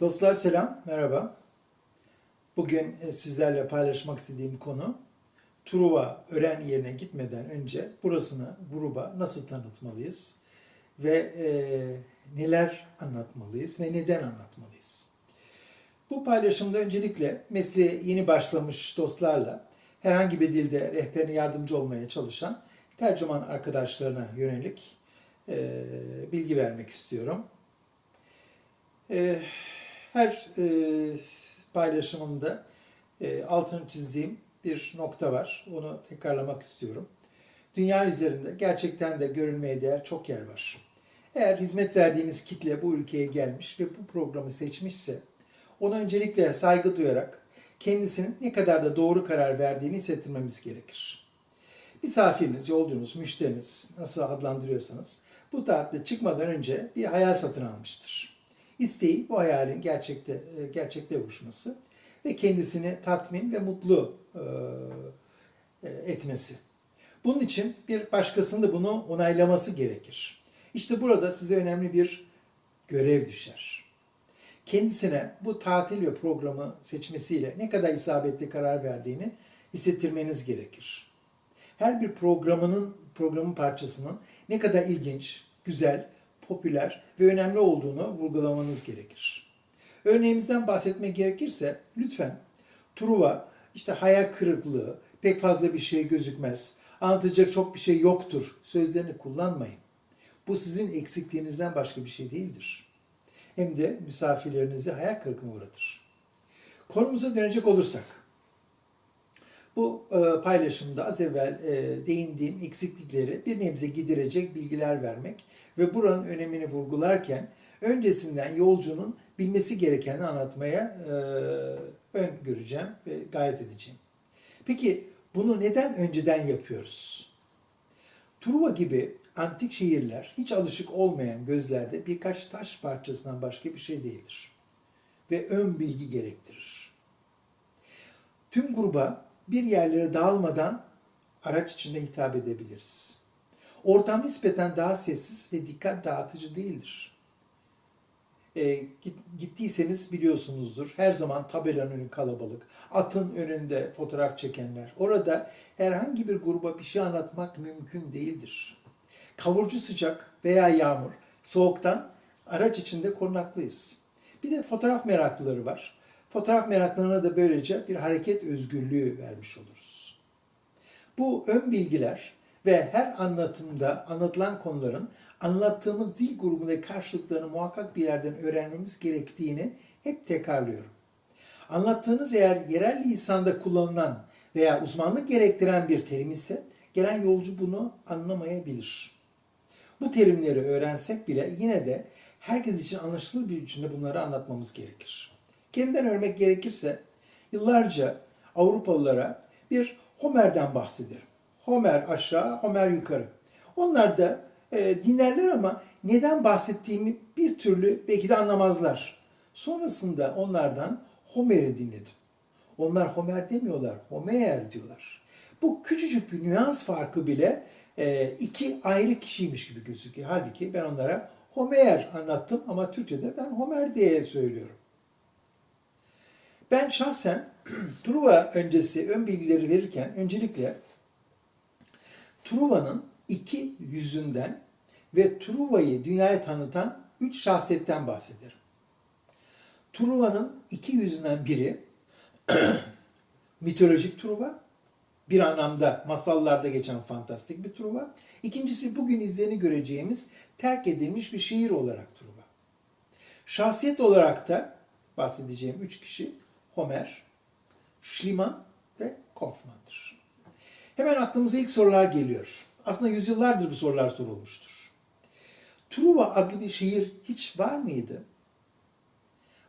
Dostlar selam, merhaba. Bugün e, sizlerle paylaşmak istediğim konu Truva öğren yerine gitmeden önce burasını gruba nasıl tanıtmalıyız ve e, neler anlatmalıyız ve neden anlatmalıyız. Bu paylaşımda öncelikle mesleğe yeni başlamış dostlarla herhangi bir dilde rehberine yardımcı olmaya çalışan tercüman arkadaşlarına yönelik e, bilgi vermek istiyorum. E, her e, paylaşımımda e, altını çizdiğim bir nokta var. Onu tekrarlamak istiyorum. Dünya üzerinde gerçekten de görülmeye değer çok yer var. Eğer hizmet verdiğiniz kitle bu ülkeye gelmiş ve bu programı seçmişse ona öncelikle saygı duyarak kendisinin ne kadar da doğru karar verdiğini hissettirmemiz gerekir. Misafiriniz, yolcunuz, müşteriniz nasıl adlandırıyorsanız bu tatile çıkmadan önce bir hayal satın almıştır. İsteği bu hayalin gerçekte e, gerçekte vuruşması ve kendisini tatmin ve mutlu e, e, etmesi. Bunun için bir başkasının da bunu onaylaması gerekir. İşte burada size önemli bir görev düşer. Kendisine bu tatil ve programı seçmesiyle ne kadar isabetli karar verdiğini hissettirmeniz gerekir. Her bir programının programın parçasının ne kadar ilginç, güzel, popüler ve önemli olduğunu vurgulamanız gerekir. Örneğimizden bahsetmek gerekirse lütfen Truva işte hayal kırıklığı, pek fazla bir şey gözükmez, anlatacak çok bir şey yoktur sözlerini kullanmayın. Bu sizin eksikliğinizden başka bir şey değildir. Hem de misafirlerinizi hayal kırıklığına uğratır. Konumuza dönecek olursak, bu e, paylaşımda az evvel e, değindiğim eksiklikleri bir nebze giderecek bilgiler vermek ve buranın önemini vurgularken öncesinden yolcunun bilmesi gerekeni anlatmaya e, ön göreceğim ve gayret edeceğim. Peki bunu neden önceden yapıyoruz? Truva gibi antik şehirler hiç alışık olmayan gözlerde birkaç taş parçasından başka bir şey değildir. Ve ön bilgi gerektirir. Tüm gruba bir yerlere dağılmadan araç içinde hitap edebiliriz. Ortam nispeten daha sessiz ve dikkat dağıtıcı değildir. E, gittiyseniz biliyorsunuzdur. Her zaman tabelanın önü kalabalık. Atın önünde fotoğraf çekenler. Orada herhangi bir gruba bir şey anlatmak mümkün değildir. Kavurucu sıcak veya yağmur, soğuktan araç içinde korunaklıyız. Bir de fotoğraf meraklıları var. Fotoğraf meraklarına da böylece bir hareket özgürlüğü vermiş oluruz. Bu ön bilgiler ve her anlatımda anlatılan konuların anlattığımız dil grubundaki karşılıklarını muhakkak bir yerden öğrenmemiz gerektiğini hep tekrarlıyorum. Anlattığınız eğer yerel lisanda kullanılan veya uzmanlık gerektiren bir terim ise gelen yolcu bunu anlamayabilir. Bu terimleri öğrensek bile yine de herkes için anlaşılır bir biçimde bunları anlatmamız gerekir. Kendimden örnek gerekirse yıllarca Avrupalılara bir Homer'den bahsederim. Homer aşağı, Homer yukarı. Onlar da e, dinlerler ama neden bahsettiğimi bir türlü belki de anlamazlar. Sonrasında onlardan Homer'i dinledim. Onlar Homer demiyorlar, Homer diyorlar. Bu küçücük bir nüans farkı bile e, iki ayrı kişiymiş gibi gözüküyor. Halbuki ben onlara Homer anlattım ama Türkçe'de ben Homer diye söylüyorum. Ben şahsen Truva öncesi ön bilgileri verirken öncelikle Truva'nın iki yüzünden ve Truva'yı dünyaya tanıtan üç şahsiyetten bahsederim. Truva'nın iki yüzünden biri mitolojik Truva, bir anlamda masallarda geçen fantastik bir Truva. İkincisi bugün izlerini göreceğimiz terk edilmiş bir şehir olarak Truva. Şahsiyet olarak da bahsedeceğim üç kişi Homer, Schliemann ve Kaufmann'dır. Hemen aklımıza ilk sorular geliyor. Aslında yüzyıllardır bu sorular sorulmuştur. Truva adlı bir şehir hiç var mıydı?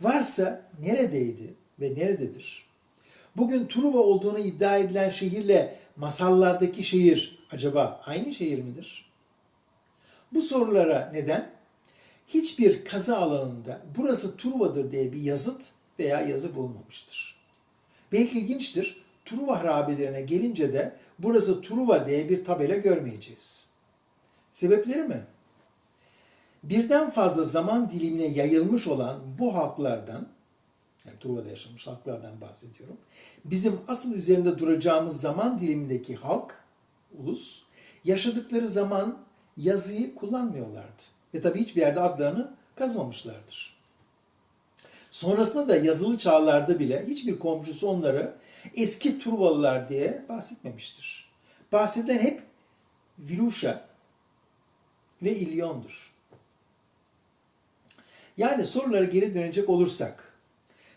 Varsa neredeydi ve nerededir? Bugün Truva olduğunu iddia edilen şehirle masallardaki şehir acaba aynı şehir midir? Bu sorulara neden? Hiçbir kazı alanında burası Truva'dır diye bir yazıt veya yazı bulunmamıştır. Belki ilginçtir, Truva harabelerine gelince de burası Truva diye bir tabela görmeyeceğiz. Sebepleri mi? birden fazla zaman dilimine yayılmış olan bu halklardan, yani Truva'da yaşamış halklardan bahsediyorum. Bizim asıl üzerinde duracağımız zaman dilimindeki halk, ulus, yaşadıkları zaman yazıyı kullanmıyorlardı. Ve tabii hiçbir yerde adlarını kazmamışlardır. Sonrasında da yazılı çağlarda bile hiçbir komşusu onları eski Truvalılar diye bahsetmemiştir. Bahsedilen hep Viluşa ve İlyon'dur. Yani sorulara geri dönecek olursak,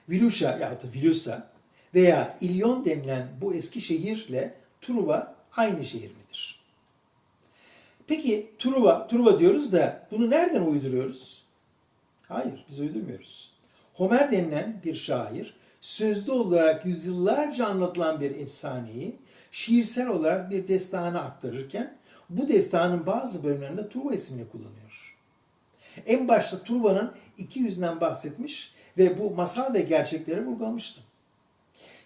Viluşa ya da Vilusa veya İlyon denilen bu eski şehirle Truva aynı şehir midir? Peki Truva, Truva diyoruz da bunu nereden uyduruyoruz? Hayır, biz uydurmuyoruz. Homer denilen bir şair, sözlü olarak yüzyıllarca anlatılan bir efsaneyi şiirsel olarak bir destana aktarırken bu destanın bazı bölümlerinde Truva ismini kullanıyor. En başta Truva'nın iki yüzünden bahsetmiş ve bu masal ve gerçekleri vurgulamıştım.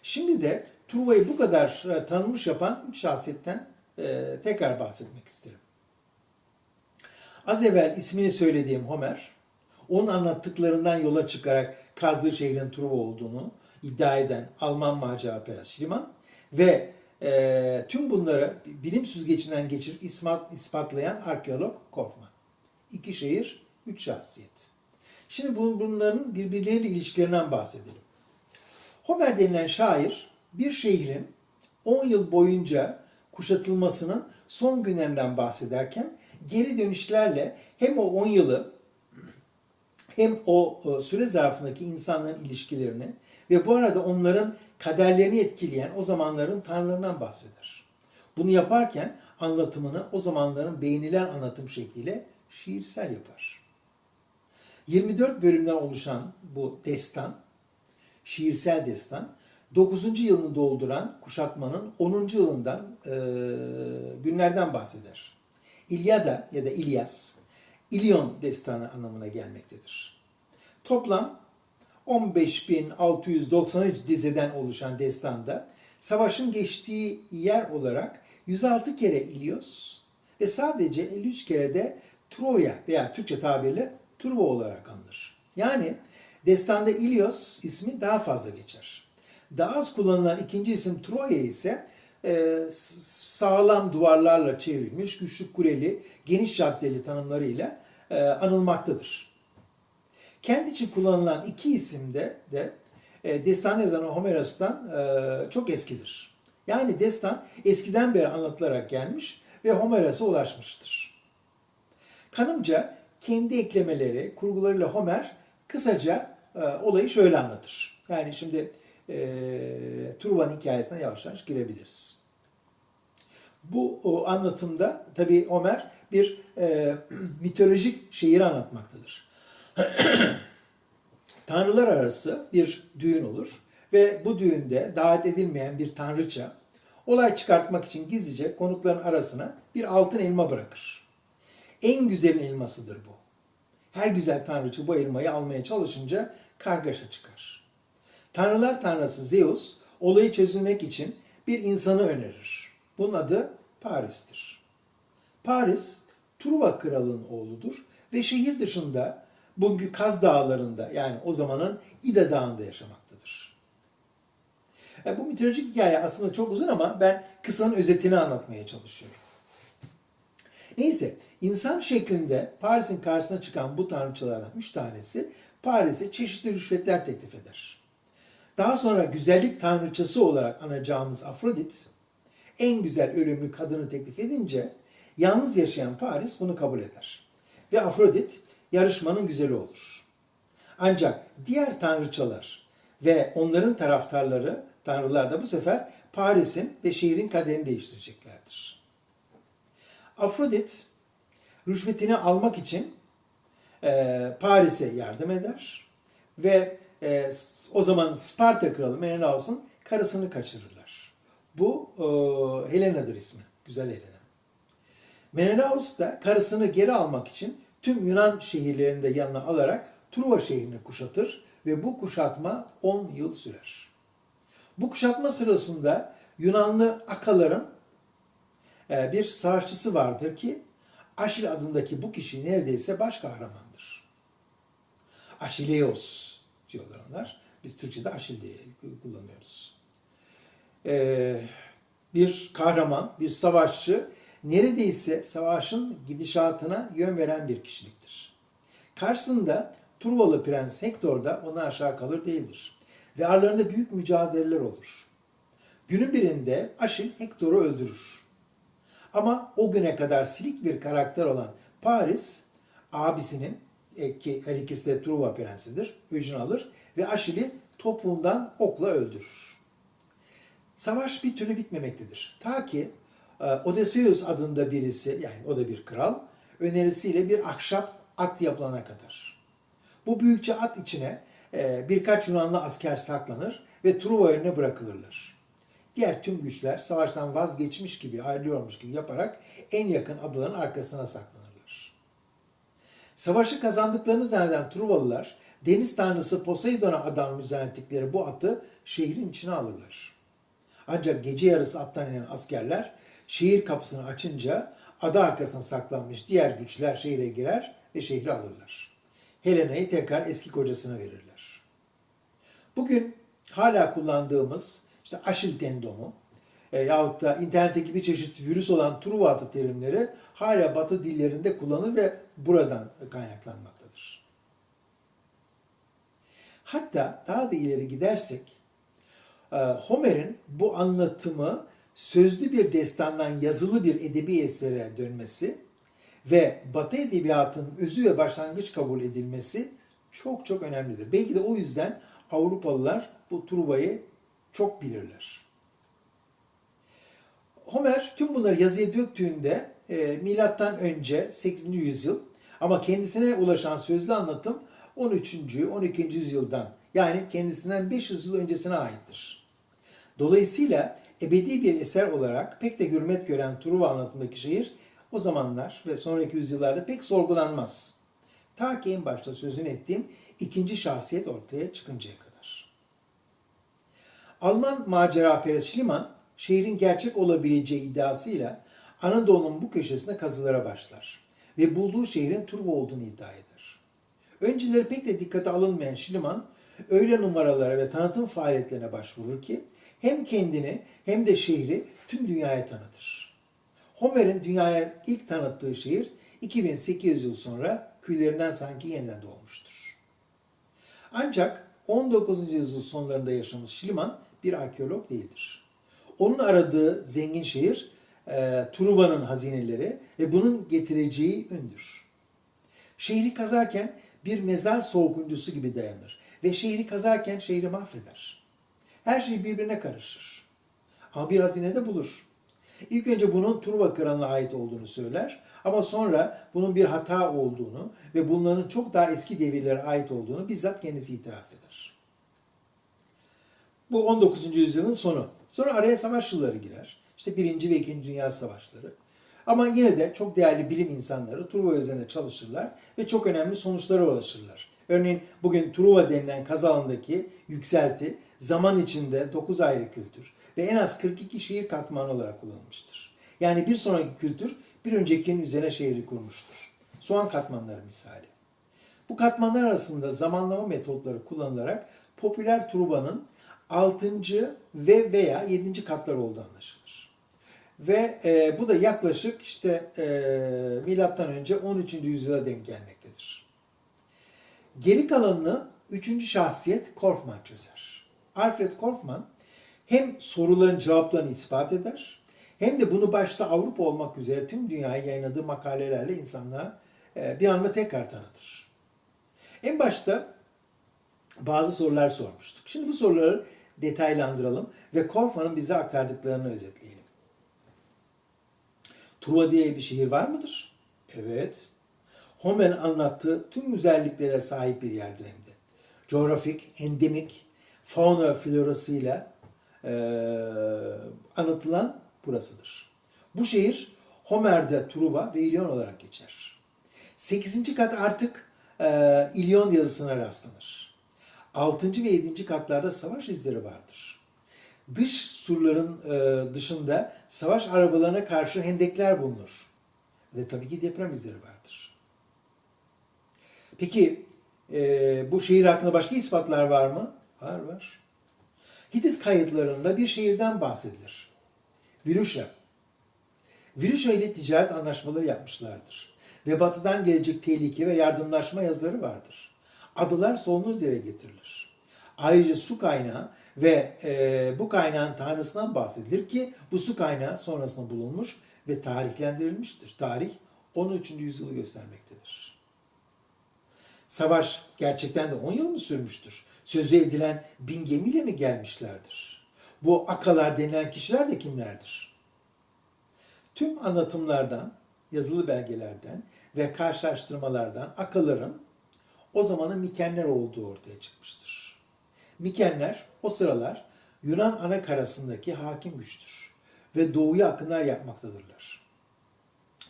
Şimdi de Truva'yı bu kadar e, tanınmış yapan üç şahsiyetten e, tekrar bahsetmek isterim. Az evvel ismini söylediğim Homer, onun anlattıklarından yola çıkarak kazdığı şehrin Truva olduğunu iddia eden Alman macera Schliemann ve e, tüm bunları bilim süzgecinden geçirip ispat, ispatlayan arkeolog Kaufman. İki şehir, üç şahsiyet. Şimdi bun- bunların birbirleriyle ilişkilerinden bahsedelim. Homer denilen şair bir şehrin 10 yıl boyunca kuşatılmasının son günlerinden bahsederken geri dönüşlerle hem o 10 yılı hem o e, süre zarfındaki insanların ilişkilerini ve bu arada onların kaderlerini etkileyen o zamanların tanrılarından bahseder. Bunu yaparken anlatımını o zamanların beğenilen anlatım şekliyle şiirsel yapar. 24 bölümden oluşan bu destan, şiirsel destan, 9. yılını dolduran kuşatmanın 10. yılından e, günlerden bahseder. İlyada ya da İlyas, İlyon destanı anlamına gelmektedir. Toplam 15.693 dizeden oluşan destanda savaşın geçtiği yer olarak 106 kere İlyos ve sadece 53 kere de Troya veya Türkçe tabirle Truva olarak anılır. Yani destanda İlyos ismi daha fazla geçer. Daha az kullanılan ikinci isim Troya ise e, sağlam duvarlarla çevrilmiş, güçlü kuleli, geniş caddeli tanımlarıyla e, anılmaktadır. Kendi için kullanılan iki isim de, de e, destan yazanı Homeros'tan e, çok eskidir. Yani destan eskiden beri anlatılarak gelmiş ve Homeros'a ulaşmıştır. Kanımca kendi eklemeleri, kurgularıyla Homer kısaca e, olayı şöyle anlatır. Yani şimdi e, Truva'nın hikayesine yavaş yavaş girebiliriz. Bu o anlatımda tabii Homer bir e, mitolojik şehir anlatmaktadır. Tanrılar arası bir düğün olur ve bu düğünde davet edilmeyen bir tanrıça olay çıkartmak için gizlice konukların arasına bir altın elma bırakır. En güzelin elmasıdır bu. Her güzel tanrıça bu elmayı almaya çalışınca kargaşa çıkar. Tanrılar tanrısı Zeus olayı çözülmek için bir insanı önerir. Bunun adı Paris'tir. Paris, Truva kralının oğludur ve şehir dışında bugün Kaz Dağları'nda yani o zamanın İda Dağı'nda yaşamaktadır. E, bu mitolojik hikaye aslında çok uzun ama ben kısanın özetini anlatmaya çalışıyorum. Neyse, insan şeklinde Paris'in karşısına çıkan bu tanrıçalardan üç tanesi Paris'e çeşitli rüşvetler teklif eder. Daha sonra güzellik tanrıçası olarak anacağımız Afrodit, en güzel ölümlü kadını teklif edince yalnız yaşayan Paris bunu kabul eder. Ve Afrodit yarışmanın güzeli olur. Ancak diğer tanrıçalar ve onların taraftarları, tanrılar da bu sefer Paris'in ve şehrin kaderini değiştireceklerdir. Afrodit rüşvetini almak için e, Paris'e yardım eder ve e, o zaman Sparta kralı Menelaus'un karısını kaçırırlar. Bu e, Helena'dır ismi. Güzel Helena. Menelaus da karısını geri almak için tüm Yunan şehirlerini de yanına alarak Truva şehrini kuşatır ve bu kuşatma 10 yıl sürer. Bu kuşatma sırasında Yunanlı Akaların e, bir savaşçısı vardır ki Aşil adındaki bu kişi neredeyse baş kahramandır. Aşileos diyorlar onlar. Biz Türkçe'de Aşil diye kullanıyoruz. Ee, bir kahraman, bir savaşçı neredeyse savaşın gidişatına yön veren bir kişiliktir. Karşısında Truvalı Prens Hector da ona aşağı kalır değildir. Ve aralarında büyük mücadeleler olur. Günün birinde Aşil Hector'u öldürür. Ama o güne kadar silik bir karakter olan Paris abisinin ki her ikisi de Truva prensidir, öcünü alır ve Aşil'i topuğundan okla öldürür. Savaş bir türlü bitmemektedir. Ta ki e, Odysseus adında birisi, yani o da bir kral, önerisiyle bir ahşap at yapılana kadar. Bu büyükçe at içine e, birkaç Yunanlı asker saklanır ve Truva önüne bırakılırlar. Diğer tüm güçler savaştan vazgeçmiş gibi, ayrılıyormuş gibi yaparak en yakın adaların arkasına saklanırlar. Savaşı kazandıklarını zanneden Truvalılar, deniz tanrısı Poseidon'a adanmış zannettikleri bu atı şehrin içine alırlar. Ancak gece yarısı attan inen askerler şehir kapısını açınca ada arkasına saklanmış diğer güçler şehre girer ve şehri alırlar. Helena'yı tekrar eski kocasına verirler. Bugün hala kullandığımız işte aşil tendonu e, yahut da internetteki bir çeşit virüs olan Truva atı terimleri hala batı dillerinde kullanılır ve buradan kaynaklanmaktadır. Hatta daha da ileri gidersek e, Homer'in bu anlatımı sözlü bir destandan yazılı bir edebi esere dönmesi ve Batı edebiyatının özü ve başlangıç kabul edilmesi çok çok önemlidir. Belki de o yüzden Avrupalılar bu Truva'yı çok bilirler. Homer tüm bunları yazıya döktüğünde e, milattan önce 8. yüzyıl ama kendisine ulaşan sözlü anlatım 13. 12. yüzyıldan yani kendisinden 500 yıl öncesine aittir. Dolayısıyla ebedi bir eser olarak pek de hürmet gören Truva anlatımındaki şehir o zamanlar ve sonraki yüzyıllarda pek sorgulanmaz. Ta ki en başta sözünü ettiğim ikinci şahsiyet ortaya çıkıncaya kadar. Alman macera perest Schliemann, şehrin gerçek olabileceği iddiasıyla Anadolu'nun bu köşesine kazılara başlar ve bulduğu şehrin Truva olduğunu iddia eder. Önceleri pek de dikkate alınmayan Schliemann, öyle numaralara ve tanıtım faaliyetlerine başvurur ki hem kendini hem de şehri tüm dünyaya tanıtır. Homer'in dünyaya ilk tanıttığı şehir 2800 yıl sonra küllerinden sanki yeniden doğmuştur. Ancak 19. yüzyıl sonlarında yaşamış Schliemann bir arkeolog değildir. Onun aradığı zengin şehir e, Truva'nın hazineleri ve bunun getireceği ündür. Şehri kazarken bir mezar soğukuncusu gibi dayanır ve şehri kazarken şehri mahveder. Her şey birbirine karışır. Ama bir hazine de bulur. İlk önce bunun Truva kralına ait olduğunu söyler ama sonra bunun bir hata olduğunu ve bunların çok daha eski devirlere ait olduğunu bizzat kendisi itiraf eder. Bu 19. yüzyılın sonu. Sonra araya savaş yılları girer. İşte 1. ve 2. Dünya Savaşları. Ama yine de çok değerli bilim insanları Truva üzerine çalışırlar ve çok önemli sonuçlara ulaşırlar. Örneğin bugün Truva denilen kaz alanındaki yükselti zaman içinde 9 ayrı kültür ve en az 42 şehir katmanı olarak kullanılmıştır. Yani bir sonraki kültür bir öncekinin üzerine şehri kurmuştur. Soğan katmanları misali. Bu katmanlar arasında zamanlama metotları kullanılarak popüler Truva'nın 6. ve veya 7. katları olduğu anlaşılır. Ve e, bu da yaklaşık işte e, milattan önce 13. yüzyıla denk gelmektedir. Geri kalanını üçüncü şahsiyet Korfman çözer. Alfred Korfman hem soruların cevaplarını ispat eder hem de bunu başta Avrupa olmak üzere tüm dünyaya yayınladığı makalelerle insanlığa e, bir anda tekrar tanıtır. En başta bazı sorular sormuştuk. Şimdi bu soruları detaylandıralım ve Korfman'ın bize aktardıklarını özetleyelim. Truva diye bir şehir var mıdır? Evet. Homer'in anlattığı tüm güzelliklere sahip bir yerdir hem de. Coğrafik, endemik, fauna florasıyla e, anlatılan burasıdır. Bu şehir Homer'de Truva ve İlyon olarak geçer. 8. kat artık e, İlyon yazısına rastlanır. 6. ve 7. katlarda savaş izleri vardır. Dış surların e, dışında savaş arabalarına karşı hendekler bulunur. Ve tabii ki deprem izleri vardır. Peki e, bu şehir hakkında başka ispatlar var mı? Var var. Hitit kayıtlarında bir şehirden bahsedilir. Viruşa. Viruşa ile ticaret anlaşmaları yapmışlardır. Ve batıdan gelecek tehlike ve yardımlaşma yazıları vardır. Adılar sonlu dile getirilir. Ayrıca su kaynağı ve e, bu kaynağın tanrısından bahsedilir ki bu su kaynağı sonrasında bulunmuş ve tarihlendirilmiştir. Tarih 13. yüzyılı göstermektedir. Savaş gerçekten de 10 yıl mı sürmüştür? Sözü edilen bin gemiyle mi gelmişlerdir? Bu akalar denilen kişiler de kimlerdir? Tüm anlatımlardan, yazılı belgelerden ve karşılaştırmalardan akaların o zamanın Mikenler olduğu ortaya çıkmıştır. Mikenler o sıralar Yunan ana karasındaki hakim güçtür ve doğuya akınlar yapmaktadırlar.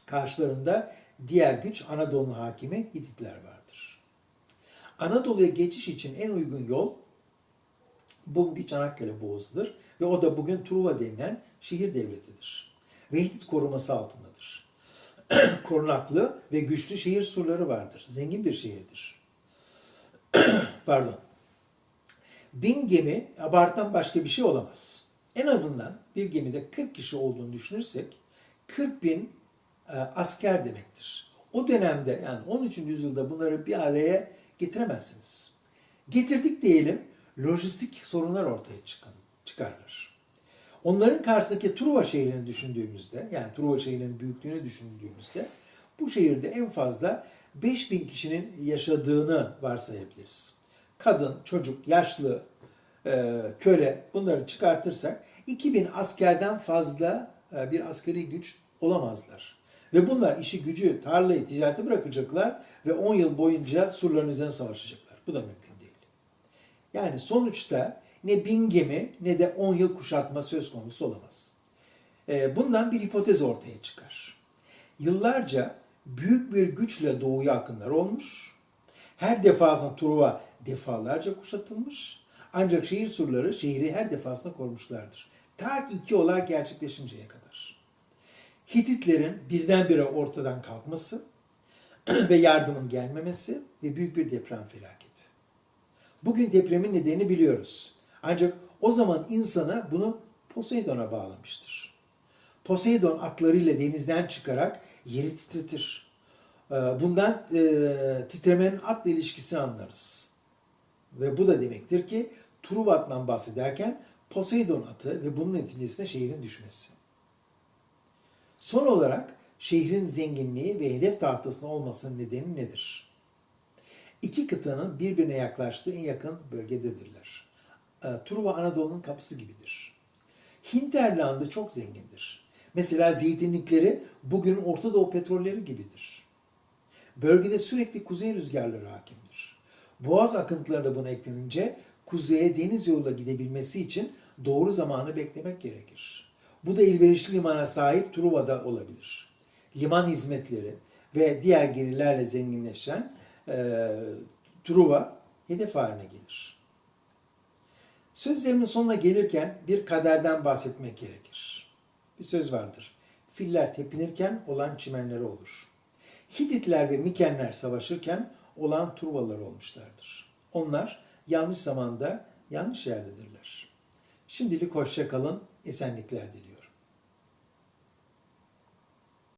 Karşılarında diğer güç Anadolu'nun hakimi Hititler vardır. Anadolu'ya geçiş için en uygun yol bugünkü Çanakkale Boğazı'dır ve o da bugün Truva denilen şehir devletidir. Ve Hitit koruması altındadır. Korunaklı ve güçlü şehir surları vardır. Zengin bir şehirdir. Pardon. Bin gemi abartıdan başka bir şey olamaz. En azından bir gemide 40 kişi olduğunu düşünürsek 40 bin e, asker demektir. O dönemde yani 13. yüzyılda bunları bir araya getiremezsiniz. Getirdik diyelim lojistik sorunlar ortaya çıkın, çıkarlar. Onların karşısındaki Truva şehrini düşündüğümüzde yani Truva şehrinin büyüklüğünü düşündüğümüzde bu şehirde en fazla 5000 kişinin yaşadığını varsayabiliriz. Kadın, çocuk, yaşlı, e, köle bunları çıkartırsak 2000 askerden fazla e, bir askeri güç olamazlar. Ve bunlar işi gücü, tarlayı, ticareti bırakacaklar ve 10 yıl boyunca surların üzerine savaşacaklar. Bu da mümkün değil. Yani sonuçta ne bin gemi ne de 10 yıl kuşatma söz konusu olamaz. E, bundan bir hipotez ortaya çıkar. Yıllarca büyük bir güçle doğuya akınlar olmuş. Her defasında Truva defalarca kuşatılmış. Ancak şehir surları şehri her defasında korumuşlardır. Ta ki iki olay gerçekleşinceye kadar. Hititlerin birdenbire ortadan kalkması ve yardımın gelmemesi ve büyük bir deprem felaketi. Bugün depremin nedenini biliyoruz. Ancak o zaman insana bunu Poseidon'a bağlamıştır. Poseidon atlarıyla denizden çıkarak yeri titretir. Ee, Bundan e, titremenin atla ilişkisini anlarız. Ve bu da demektir ki Truvat'tan bahsederken Poseidon atı ve bunun neticesinde şehrin düşmesi. Son olarak şehrin zenginliği ve hedef tahtasının olmasının nedeni nedir? İki kıtanın birbirine yaklaştığı en yakın bölgededirler. Ee, Truva Anadolu'nun kapısı gibidir. Hinterland'ı çok zengindir. Mesela zeytinlikleri bugünün Orta Doğu petrolleri gibidir. Bölgede sürekli kuzey rüzgarları hakimdir. Boğaz akıntıları da buna eklenince kuzeye deniz yoluyla gidebilmesi için doğru zamanı beklemek gerekir. Bu da elverişli limana sahip Truva'da olabilir. Liman hizmetleri ve diğer gelirlerle zenginleşen e, Truva hedef haline gelir. Sözlerimin sonuna gelirken bir kaderden bahsetmek gerekir. Bir söz vardır. Filler tepinirken olan çimenleri olur. Hititler ve Mikenler savaşırken olan Truvalar olmuşlardır. Onlar yanlış zamanda yanlış yerdedirler. Şimdilik hoşça kalın, esenlikler diliyorum.